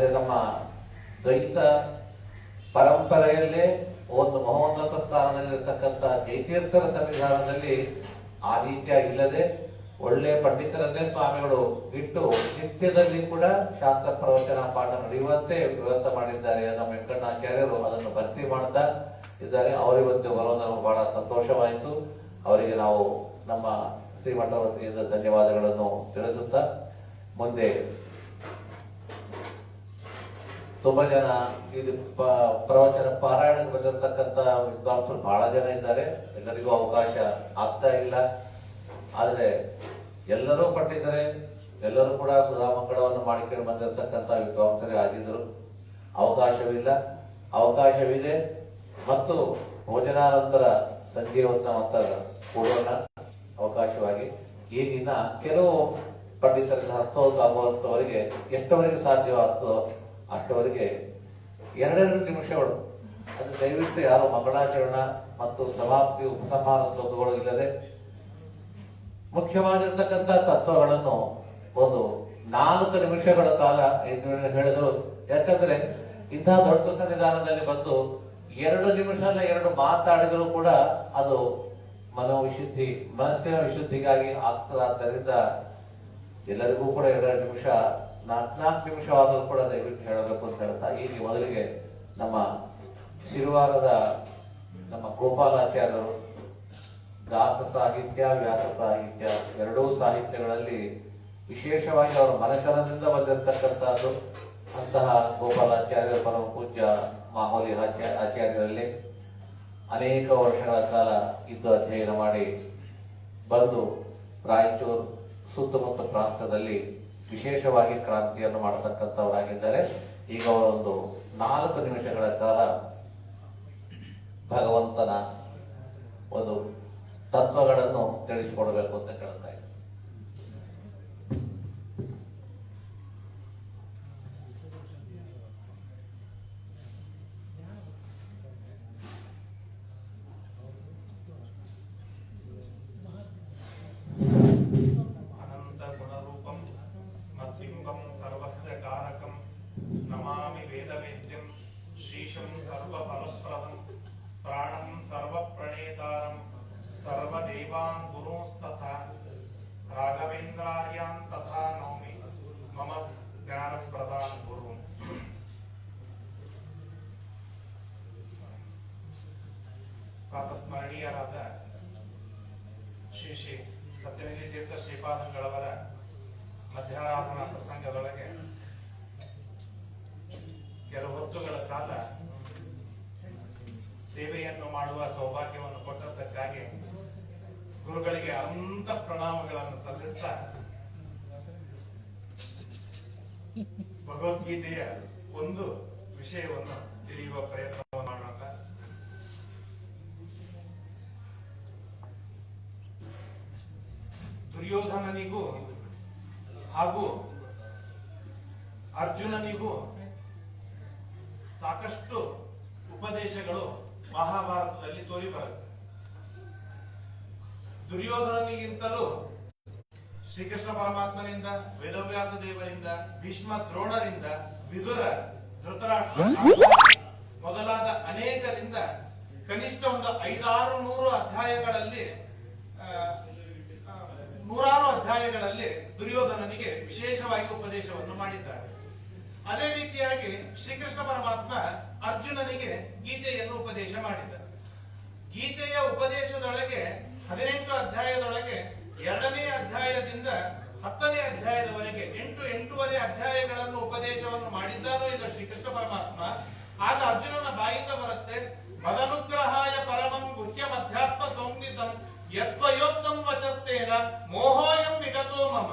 ಆದರೆ ನಮ್ಮ ದ್ವೈತ ಪರಂಪರೆಯಲ್ಲೇ ಒಂದು ಮಹೋನ್ನತ ಸ್ಥಾನದಲ್ಲಿರತಕ್ಕಂಥ ಜೈತೀರ್ಥರ ಸನ್ನಿಧಾನದಲ್ಲಿ ಆ ರೀತಿಯಾಗಿಲ್ಲದೆ ಒಳ್ಳೆ ಪಂಡಿತರನ್ನೇ ಸ್ವಾಮಿಗಳು ಇಟ್ಟು ನಿತ್ಯದಲ್ಲಿ ಕೂಡ ಶಾಸ್ತ್ರ ಪ್ರವಚನ ಪಾಠ ನಡೆಯುವಂತೆ ವ್ಯವಸ್ಥೆ ಮಾಡಿದ್ದಾರೆ. ನಮ್ಮ ವೆಂಕಣ್ಣಾಚಾರ್ಯರು ಅದನ್ನು ಭರ್ತಿ ಮಾಡ್ತಾ ಇದ್ದಾರೆ. ಅವರಿವತ್ತು ಬರೋದು ಬಹಳ ಸಂತೋಷವಾಯಿತು. ಅವರಿಗೆ ನಾವು ನಮ್ಮ ಶ್ರೀಮಠ ವತಿಯಿಂದ ಧನ್ಯವಾದಗಳನ್ನು ತಿಳಿಸುತ್ತಾ ಮುಂದೆ ತುಂಬಾ ಜನ ಇದು ಪ್ರವಚನ ಪಾರಾಯಣಕ್ಕೆ ಬಂದಿರತಕ್ಕಂತ ವಿದ್ವಾಂಸರು ಬಹಳ ಜನ ಇದ್ದಾರೆ. ಎಲ್ಲರಿಗೂ ಅವಕಾಶ ಆಗ್ತಾ ಇಲ್ಲ. ಆದ್ರೆ ಎಲ್ಲರೂ ಪಟ್ಟಿದ್ದಾರೆ ಎಲ್ಲರೂ ಕೂಡ ಸುಧಾಮಂಗಳವನ್ನು ಮಾಡಿಕೊಂಡು ಬಂದಿರತಕ್ಕಂತ ವಿದ್ವಾಂಸರೇ ಆಗಿದ್ದರು. ಅವಕಾಶವಿಲ್ಲ. ಅವಕಾಶವಿದೆ. ಮತ್ತು ಭೋಜನಾನಂತರ ಸಂಜೆ ಹೊತ್ತ ಕೊಡೋಣ. ಅವಕಾಶವಾಗಿ. ದಿನ ಕೆಲವು ಪಂಡಿತರಿಂದ ಹಸ್ತೋಗ ಆಗುವಂತವರಿಗೆ ಎಷ್ಟವರೆಗೆ ಸಾಧ್ಯವಾಗ್ತದೋ ಅಷ್ಟವರೆಗೆ ಎರಡೆರಡು ನಿಮಿಷಗಳು ಅದು ದಯವಿಟ್ಟು ಯಾರು ಮಂಗಳಾಚರಣ ಮತ್ತು ಸಮಾಪ್ತಿ ಉಪಸಂಹಾರ ಶ್ಲೋಕಗಳು ಇಲ್ಲದೆ ಮುಖ್ಯವಾಗಿರ್ತಕ್ಕಂಥ ತತ್ವಗಳನ್ನು ಒಂದು ನಾಲ್ಕು ನಿಮಿಷಗಳ ಕಾಲ ಐದು ಹೇಳಿದರು. ಯಾಕಂದ್ರೆ ಇಂತಹ ದೊಡ್ಡ ಸನ್ನಿಧಾನದಲ್ಲಿ ಬಂದು ಎರಡು ನಿಮಿಷ ಎರಡು ಮಾತಾಡಿದರೂ ಕೂಡ ಅದು ಮನೋವಿಶುದ್ಧಿ, ಮನಸ್ಸಿನ ವಿಶುದ್ಧಿಗಾಗಿ ಆಗ್ತದಾದ್ದರಿಂದ ಎಲ್ಲರಿಗೂ ಕೂಡ ಎರಡು ನಿಮಿಷ ನಾಲ್ಕು ನಿಮಿಷವಾದರೂ ಕೂಡ ದಯವಿಟ್ಟು ಹೇಳಬೇಕು ಅಂತ ಹೇಳ್ತಾ ಈಗ ಮೊದಲಿಗೆ ನಮ್ಮ ಶಿರುವಾರದ ನಮ್ಮ ಗೋಪಾಲಾಚಾರ್ಯರು ದಾಸ ಸಾಹಿತ್ಯ, ವ್ಯಾಸ ಸಾಹಿತ್ಯ ಎರಡೂ ಸಾಹಿತ್ಯಗಳಲ್ಲಿ ವಿಶೇಷವಾಗಿ ಅವರ ಮನೆತನದಿಂದ ಬಂದಿರತಕ್ಕಂಥದ್ದು ಅಂತಹ ಗೋಪಾಲಾಚಾರ್ಯ ಪರಮ ಪೂಜ್ಯ ಮಾಮೂಲಿ ಆಚಾರ್ಯ ಆಚಾರ್ಯರಲ್ಲಿ ಅನೇಕ ವರ್ಷಗಳ ಕಾಲ ಇದ್ದು ಅಧ್ಯಯನ ಮಾಡಿ ಬಂದು ರಾಯಚೂರು ಸುತ್ತಮುತ್ತ ಪ್ರಾಂತದಲ್ಲಿ ವಿಶೇಷವಾಗಿ ಕ್ರಾಂತಿಯನ್ನು ಮಾಡತಕ್ಕಂಥವರಾಗಿದ್ದಾರೆ. ಈಗ ಅವರೊಂದು ನಾಲ್ಕು ನಿಮಿಷಗಳ ಕಾಲ ಭಗವಂತನ ಒಂದು ತತ್ವಗಳನ್ನು ತಿಳಿಸಿಕೊಡಬೇಕು ಅಂತ ಕೇಳ್ತಾ ಇದ್ದೀನಿ. சர்வபரஸ்பரம் பிராணம் சர்வப்பிரணேதாரம் சர்வதேவான் குருஸ்ததா ராகவேந்திராரியாம் ததா நௌமி மம ஞானப்பிரதான் குருவும் ಪ್ರಾತಸ್ಮರಣೀಯರಾದ ಶ್ರೀ ಶ್ರೀ ಸತ್ಯನಿಧಿ ತೀರ್ಥ ಶ್ರೀಪಾದಂಗಳವರ ಮಧ್ಯಾಹ್ನ ಪ್ರಸಂಗದೊಳಗೆ ಕೆಲವು ಹೊತ್ತುಗಳ ಕಾಲ ಸೇವೆಯನ್ನು ಮಾಡುವ ಸೌಭಾಗ್ಯವನ್ನು ಕೊಟ್ಟದ್ದಕ್ಕಾಗಿ ಗುರುಗಳಿಗೆ ಅಂತ ಪ್ರಣಾಮಗಳನ್ನು ಸಲ್ಲಿಸ್ತಾ ಭಗವದ್ಗೀತೆಯ ಒಂದು ವಿಷಯವನ್ನು ತಿಳಿಯುವ ಪ್ರಯತ್ನವನ್ನು ಮಾಡೋಣ ದುರ್ಯೋಧನನಿಗೂ ಹಾಗೂ ಅರ್ಜುನನಿಗೂ ಸಾಕಷ್ಟು ಉಪದೇಶಗಳು ಮಹಾಭಾರತದಲ್ಲಿ ತೋರಿ ಬರುತ್ತೆ. ದುರ್ಯೋಧನನಿಗಿಂತಲೂ ಶ್ರೀಕೃಷ್ಣ ಪರಮಾತ್ಮನಿಂದ ವೇದವ್ಯಾಸ ದೇವರಿಂದ ಭೀಷ್ಮ ದ್ರೋಣರಿಂದ ವಿದುರ ಧೃತರಾಷ್ಟ್ರ ಮೊದಲಾದ ಅನೇಕರಿಂದ ಕನಿಷ್ಠ ಒಂದು ಐದಾರು ನೂರು ಅಧ್ಯಾಯಗಳಲ್ಲಿ ನೂರಾರು ಅಧ್ಯಾಯಗಳಲ್ಲಿ ದುರ್ಯೋಧನನಿಗೆ ವಿಶೇಷವಾಗಿ ಉಪದೇಶವನ್ನು ಮಾಡಿದ್ದಾರೆ. ಅದೇ ರೀತಿಯಾಗಿ ಶ್ರೀಕೃಷ್ಣ ಪರಮಾತ್ಮ ಅರ್ಜುನನಿಗೆ ಗೀತೆಯನ್ನು ಉಪದೇಶ ಮಾಡಿದ ಗೀತೆಯ ಉಪದೇಶದೊಳಗೆ ಹದಿನೆಂಟು ಅಧ್ಯಾಯದೊಳಗೆ ಎರಡನೇ ಅಧ್ಯಾಯದಿಂದ ಹತ್ತನೇ ಅಧ್ಯಾಯದವರೆಗೆ ಎಂಟು ಎಂಟೂವರೆ ಅಧ್ಯಾಯಗಳನ್ನು ಉಪದೇಶವನ್ನು ಮಾಡಿದ್ದಾನೋ ಶ್ರೀ ಶ್ರೀಕೃಷ್ಣ ಪರಮಾತ್ಮ. ಆಗ ಅರ್ಜುನನ ಬಾಯಿಂದ ಬರುತ್ತೆ, ಮದನುಗ್ರಹಾಯ ಪರಮಂ ಗುಹ್ಯ ಮಧ್ಯಾತ್ಮ ಸೌಮ್ಯಿತಂ ಯತ್ವಯೋಕ್ತಂ ವಚಸ್ತೇನ ಮೋಹೋಯಂ ವಿಗತೋ ಮಮ.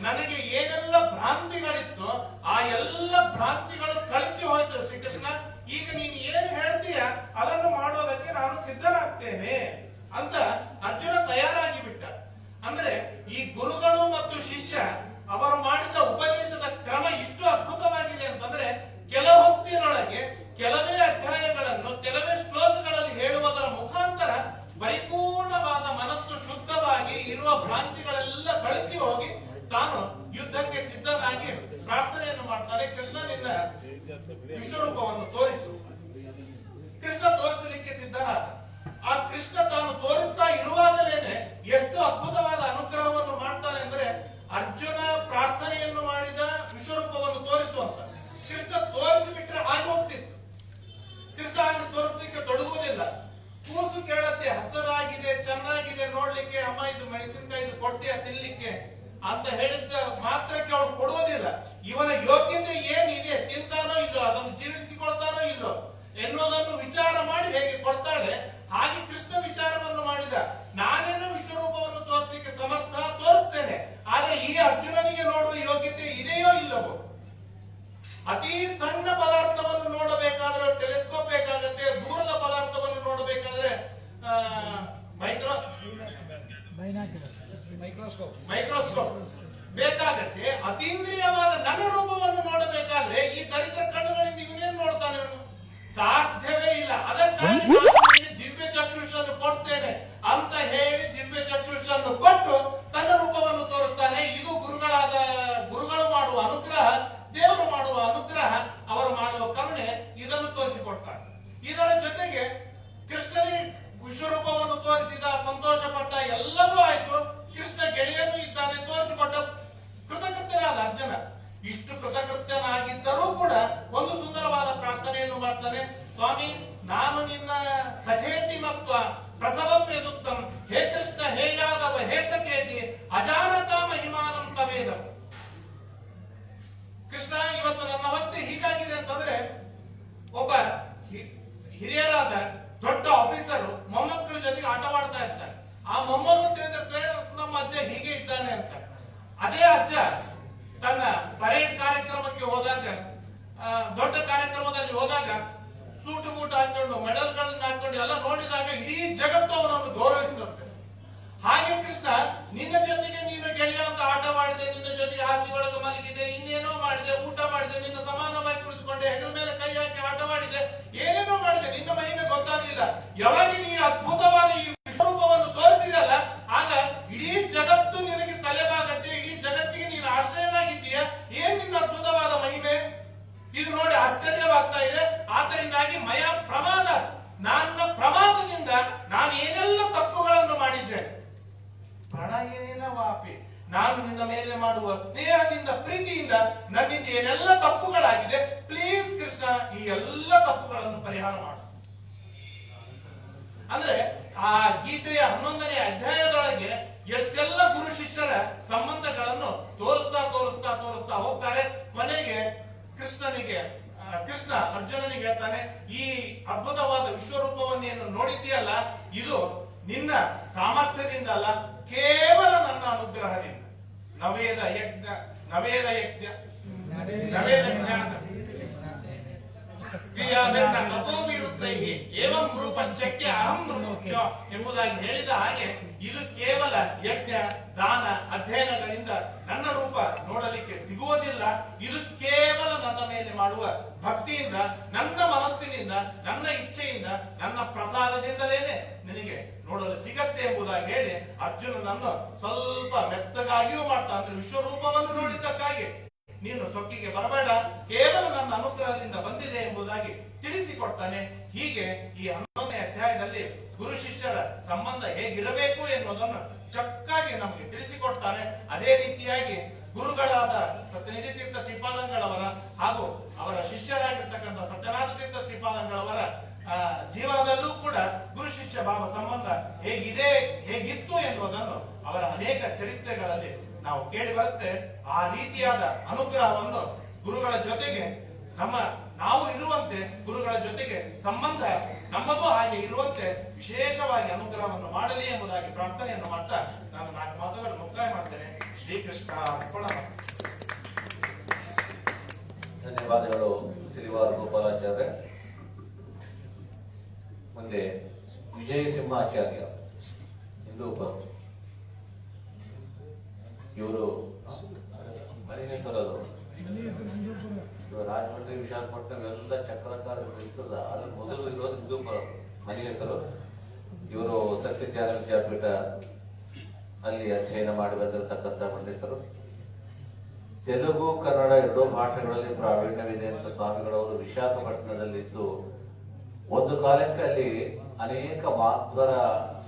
ನನಗೆ ಏನೆಲ್ಲ ಭ್ರಾಂತಿಗಳಿತ್ತು ಆ ಎಲ್ಲ ಭ್ರಾಂತಿಗಳು ಕಳಚಿ ಹೋಯ್ತು ಶ್ರೀಕೃಷ್ಣ ಈಗ ನೀನು ಏನು ಹೇಳ್ತೀಯ ಅದನ್ನು ಮಾಡೋದಕ್ಕೆ ನಾನು ಸಿದ್ಧನಾಗ್ತೇನೆ ಅಂತ ಅರ್ಜುನ ತಯಾರಾಗಿ ಬಿಟ್ಟ ಅಂದ್ರೆ ಈ ಗುರುಗಳು ಮತ್ತು ಶಿಷ್ಯ ಅವರು ಮಾಡಿದ ಉಪದೇಶದ ಕ್ರಮ ಇಷ್ಟು ಅದ್ಭುತವಾಗಿದೆ ಅಂತಂದ್ರೆ ಕೆಲ ಹೊತ್ತಿನೊಳಗೆ ಕೆಲವೇ ಅಧ್ಯಾಯಗಳನ್ನು ಕೆಲವೇ ಶ್ಲೋಕಗಳಲ್ಲಿ ಹೇಳುವುದರ ಮುಖಾಂತರ ಪರಿಪೂರ್ಣವಾದ ಮನಸ್ಸು ಶುದ್ಧವಾಗಿ ಇರುವ ಭ್ರಾಂತಿಗಳೆಲ್ಲ ಕಳಚಿ ಹೋಗಿ ತಾನು ಯುದ್ಧಕ್ಕೆ ಸಿದ್ಧನಾಗಿ ಪ್ರಾರ್ಥನೆಯನ್ನು ಮಾಡ್ತಾನೆ ಕೃಷ್ಣ ನಿನ್ನ ವಿಶ್ವರೂಪವನ್ನು ತೋರಿಸು ಕೃಷ್ಣ ತೋರಿಸಲಿಕ್ಕೆ ಸಿದ್ಧನಾದ ಆ ಕೃಷ್ಣ ತಾನು ತೋರಿಸ್ತಾ ಇರುವಾಗಲೇನೆ ಎಷ್ಟು ಅದ್ಭುತವಾದ ಅನುಗ್ರಹವನ್ನು ಮಾಡ್ತಾನೆ ಅಂದ್ರೆ ಅರ್ಜುನ ಪ್ರಾರ್ಥನೆಯನ್ನು ಮಾಡಿದ ವಿಶ್ವರೂಪವನ್ನು ತೋರಿಸುವಂತ ಕೃಷ್ಣ ತೋರಿಸಿಬಿಟ್ರೆ ಆಗಿ ಹೋಗ್ತಿತ್ತು ಕೃಷ್ಣ ಹಾಗೆ ತೋರಿಸ್ಲಿಕ್ಕೆ ತೊಡಗುವುದಿಲ್ಲ ಕೂಸು ಕೇಳತ್ತೆ ಹಸರಾಗಿದೆ ಚೆನ್ನಾಗಿದೆ ನೋಡ್ಲಿಕ್ಕೆ ಅಮ್ಮ ಇದು ಮೆಣಸಿನಕಾಯಿ ಇದು ಕೊಡ್ತೀಯ ತಿನ್ಲಿಕ್ಕೆ ಅಂತ ಹೇಳಿದ ಮಾತ್ರಕ್ಕೆ ಅವನು ಕೊಡುವುದಿಲ್ಲ. ಇವನ ಯೋಗ್ಯತೆ ಏನಿದೆ, ತಿಂತಾನೋ ಇಲ್ಲೋ, ಅದನ್ನು ಜೀರ್ಣಿಸಿಕೊಳ್ತಾನೋ ಇಲ್ಲೋ ಎನ್ನುವುದನ್ನು ವಿಚಾರ ಮಾಡಿ ಹೇಗೆ ಕೊಡ್ತಾಳೆ, ಹಾಗೆ ಕೃಷ್ಣ ವಿಚಾರವನ್ನು ಮಾಡಿದ. ನಾನೇನು ವಿಶ್ವರೂಪವನ್ನು ತೋರಿಸಲಿಕ್ಕೆ ಸಮರ್ಥ ತೋರಿಸ್ತೇನೆ, ಆದ್ರೆ ಈ ಅರ್ಜುನನಿಗೆ ನೋಡುವ ಯೋಗ್ಯತೆ ಇದೆಯೋ ಇಲ್ಲವೋ? ಅತಿ ಸಣ್ಣ ಪದಾರ್ಥವನ್ನು ನೋಡಬೇಕಾದ್ರೆ, ಟೆಲಿಸ್ಕೋಪ್ ಬೇಕಾಗತ್ತೆ, ದೂರದ ಪದಾರ್ಥವನ್ನು ನೋಡಬೇಕಾದ್ರೆ ಮೈಕ್ರೋ ಮೈಕ್ರೋಸ್ಕೋಪ್. ಬೇಕಾಗತ್ತೆ ಅತೀಂದ್ರಿಯವಾದ ನನ್ನ ರೂಪವನ್ನು ನೋಡಬೇಕಾದ್ರೆ ಈ ದರಿದ್ರ ಕಣ್ಣುಗಳಿಂದ ಇವನೇನ್ ನೋಡ್ತಾನೆ ಅವನು? ಸಾಧ್ಯವೇ ಇಲ್ಲ. ಅದಕ್ಕಾಗಿ ಸೂಟು ಬೂಟ್ ಹಾಕೊಂಡು, ಮೆಡಲ್ಗಳನ್ನ ಹಾಕೊಂಡು ಎಲ್ಲ ನೋಡಿದಾಗ ಇಡೀ ಜಗತ್ತು ಅವನನ್ನು ಗೌರವಿಸ್ತಂತೆ. ಹಾಗೆ ಕೃಷ್ಣ, ನಿನ್ನ ಜೊತೆಗೆ ನೀನು ಗೆಳೆಯ ಅಂತ ಆಟ ಮಾಡಿದೆ, ನಿನ್ನ ಜೊತೆ ಹಾಸಿ ಒಳಗೆ ಮಲಗಿದೆ, ಇನ್ನೇನೋ ಮಾಡಿದೆ, ಊಟ ಮಾಡಿದೆ, ನಿನ್ನ ಸಮಾನವಾಗಿ ಕುಳಿತುಕೊಂಡೆ ಹೆಗಲ ಮೇಲೆ ಕೈ ಹಾಕಿ ಆಟ ಮಾಡಿದೆ, ಏನೇನೋ ಮಾಡಿದೆ, ನಿನ್ನ ಮಹಿಮೆ ಗೊತ್ತಾಗಲಿಲ್ಲ. ಯಾವಾಗ ನೀ ಅದ್ಭುತವಾದ ಈ ವಿಶ್ವರೂಪವನ್ನು ತೋರಿಸಿದಲ್ಲ ಆಗ ಇಡೀ ಜಗತ್ತು ನಿನಗೆ ತಲೆಬಾಗತ್ತೆ ಇಡೀ ಜಗತ್ತಿಗೆ ನೀನು ಆಶ್ರಯನಾಗಿದ್ದೀಯ ಏನ್ ನಿನ್ನ ಅದ್ಭುತವಾದ ಮಹಿಮೆ ಇದು ನೋಡಿ ಆಶ್ಚರ್ಯವಾಗ್ತಾ ಇದೆ ಆದ್ದರಿಂದಾಗಿ ಮಯ ಪ್ರಮಾದ ನನ್ನ ಪ್ರಮಾದದಿಂದ ನಾನು ಏನೆಲ್ಲ ತಪ್ಪುಗಳನ್ನು ಮಾಡಿದ್ದೆ ಪ್ರಣಯೇನ ವಾಪಿ ನಾನು ನಿನ್ನ ಮೇಲೆ ಮಾಡುವ ಸ್ನೇಹದಿಂದ, ಪ್ರೀತಿಯಿಂದ ನನ್ನಿಂದ ಏನೆಲ್ಲ ತಪ್ಪುಗಳಾಗಿದೆ ಪ್ಲೀಸ್ ಕೃಷ್ಣ, ಈ ಎಲ್ಲ ತಪ್ಪುಗಳನ್ನು ಪರಿಹಾರ ಮಾಡು. ಅಂದ್ರೆ ಆ ಗೀತೆಯ ಹನ್ನೊಂದನೇ ಅಧ್ಯಾಯದೊಳಗೆ ಎಷ್ಟೆಲ್ಲ ಗುರು ಶಿಷ್ಯರ ಸಂಬಂಧಗಳನ್ನು ತೋರಿಸ್ತಾ ತೋರಿಸ್ತಾ ತೋರಿಸ್ತಾ ಹೋಗ್ತಾರೆ, ಕೊನೆಗೆ ಕೃಷ್ಣನಿಗೆ ಕೃಷ್ಣ ಅರ್ಜುನನಿಗೆ ಹೇಳ್ತಾನೆ, ಈ ಅದ್ಭುತವಾದ ವಿಶ್ವರೂಪವನ್ನೇನು ನೋಡಿದ್ದೀಯಲ್ಲ, ಇದು ನಿನ್ನ ಸಾಮರ್ಥ್ಯದಿಂದ ಅಲ್ಲ, ಕೇವಲ ನನ್ನ ಅನುಗ್ರಹದಿಂದ. ನವೇದ ಯಜ್ಞ ನವೇದ ಯಜ್ಞ ನವೇದ ಜ್ಞಾನ ಎಂಬುದಾಗಿ ಹೇಳಿದ ಹಾಗೆ ಇದು ಕೇವಲ ಯಜ್ಞ, ದಾನ, ಅಧ್ಯಯನಗಳಿಂದ ನನ್ನ ರೂಪ ನೋಡಲಿಕ್ಕೆ ಸಿಗುವುದಿಲ್ಲ. ಇದು ಕೇವಲ ನನ್ನ ಮೇಲೆ ಮಾಡುವ ಭಕ್ತಿಯಿಂದ, ನನ್ನ ಮನಸ್ಸಿನಿಂದ, ನನ್ನ ಇಚ್ಛೆಯಿಂದ, ನನ್ನ ಪ್ರಸಾದದಿಂದಲೇನೆ ನಿನಗೆ ನೋಡಲು ಸಿಗತ್ತೆ ಎಂಬುದಾಗಿ ಹೇಳಿ ಅರ್ಜುನನನ್ನು ಸ್ವಲ್ಪ ಮೆತ್ತಗಾಗಿಯೂ ಮಾಡ್ತಾ ಅಂದ್ರೆ ವಿಶ್ವರೂಪವನ್ನು ನೋಡಿದ್ದಕ್ಕಾಗಿ ನೀನು ಸೊಕ್ಕಿಗೆ ಬರಬೇಡ, ಕೇವಲ ನನ್ನ ಅನುಗ್ರಹದಿಂದ ಬಂದಿದೆ ಎಂಬುದಾಗಿ ತಿಳಿಸಿಕೊಡ್ತಾನೆ. ಹೀಗೆ ಈ ಹನ್ನೊಂದನೇ ಅಧ್ಯಾಯದಲ್ಲಿ ಗುರು ಶಿಷ್ಯರ ಸಂಬಂಧ ಹೇಗಿರಬೇಕು ಎನ್ನುವುದನ್ನು ಚಕ್ಕಾಗಿ ನಮಗೆ ತಿಳಿಸಿಕೊಡ್ತಾನೆ. ಅದೇ ರೀತಿಯಾಗಿ ಗುರುಗಳಾದ ಸತ್ಯನಿಧಿ ತೀರ್ಥ ಶ್ರೀಪಾದಂಗಳವರ ಹಾಗೂ ಅವರ ಶಿಷ್ಯರಾಗಿರ್ತಕ್ಕಂಥ ಸತ್ಯನಾಥ ತೀರ್ಥ ಶ್ರೀಪಾದಂಗಳವರ ಜೀವನದಲ್ಲೂ ಕೂಡ ಗುರು ಶಿಷ್ಯ ಭಾವ ಸಂಬಂಧ ಹೇಗಿದೆ, ಹೇಗಿತ್ತು ಎನ್ನುವುದನ್ನು ಅವರ ಅನೇಕ ಚರಿತ್ರೆಗಳಲ್ಲಿ ನಾವು ಕೇಳಿ ಬರುತ್ತೆ ಆ ರೀತಿಯಾದ ಅನುಗ್ರಹವನ್ನು ಗುರುಗಳ ಜೊತೆಗೆ ನಮ್ಮ ನಾವು ಇರುವಂತೆ ಗುರುಗಳ ಜೊತೆಗೆ ಸಂಬಂಧ ನಮ್ಮದು ಹಾಗೆ ಇರುವಂತೆ ವಿಶೇಷವಾಗಿ ಅನುಗ್ರಹವನ್ನು ಮಾಡಲಿ ಎಂಬುದಾಗಿ ಪ್ರಾರ್ಥನೆಯನ್ನು ಮಾಡ್ತಾ ನಾನು ನಾಲ್ಕು ಮಾತುಗಳನ್ನು ಮುಕ್ತಾಯ ಮಾಡ್ತೇನೆ. ಶ್ರೀಕೃಷ್ಣ ಧನ್ಯವಾದಗಳು ಶ್ರೀವಾರ ಗೋಪಾಲಾಚಾರ್ಯ ಮುಂದೆ ವಿಜಯ ಸಿಂಹಾಚಾರ್ಯ ಇವರು ಮರಿನೇಶ್ವರರು ರಾಜಮಂಡ್ರಿ ವಿಶಾಖಪಟ್ಟಣಂ ಎಲ್ಲ ಚಕ್ರಕಾರ ಇರ್ತದ ಅದ್ರ ಮೊದಲು ಇರೋದು ಹಿಂದೂಪುರ ಮನೆ ಹೆಸರು ಇವರು ಸತ್ಯಜ್ಞಾನ ವಿದ್ಯಾಪೀಠ ಅಲ್ಲಿ ಅಧ್ಯಯನ ಮಾಡಿ ಬಂದಿರತಕ್ಕಂಥ ಮಂಡಿತರು ತೆಲುಗು, ಕನ್ನಡ ಎರಡೂ ಭಾಷೆಗಳಲ್ಲಿ ಪ್ರಾವೀಣ್ಯವಿದೆ ಅಂತ ಸ್ವಾಮಿಗಳವರು ವಿಶಾಖಪಟ್ಟಣದಲ್ಲಿದ್ದು, ಒಂದು ಕಾಲಕ್ಕೆ ಅಲ್ಲಿ ಅನೇಕ ಮಾಧ್ವರ,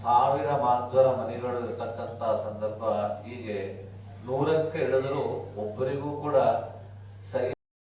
ಸಾವಿರ ಮಾಧ್ವರ ಮನೆಗಳು ಇರತಕ್ಕಂಥ ಸಂದರ್ಭ ಹೀಗೆ ನೂರಕ್ಕೆ ಇಳಿದರೂ ಒಬ್ಬರಿಗೂ ಕೂಡ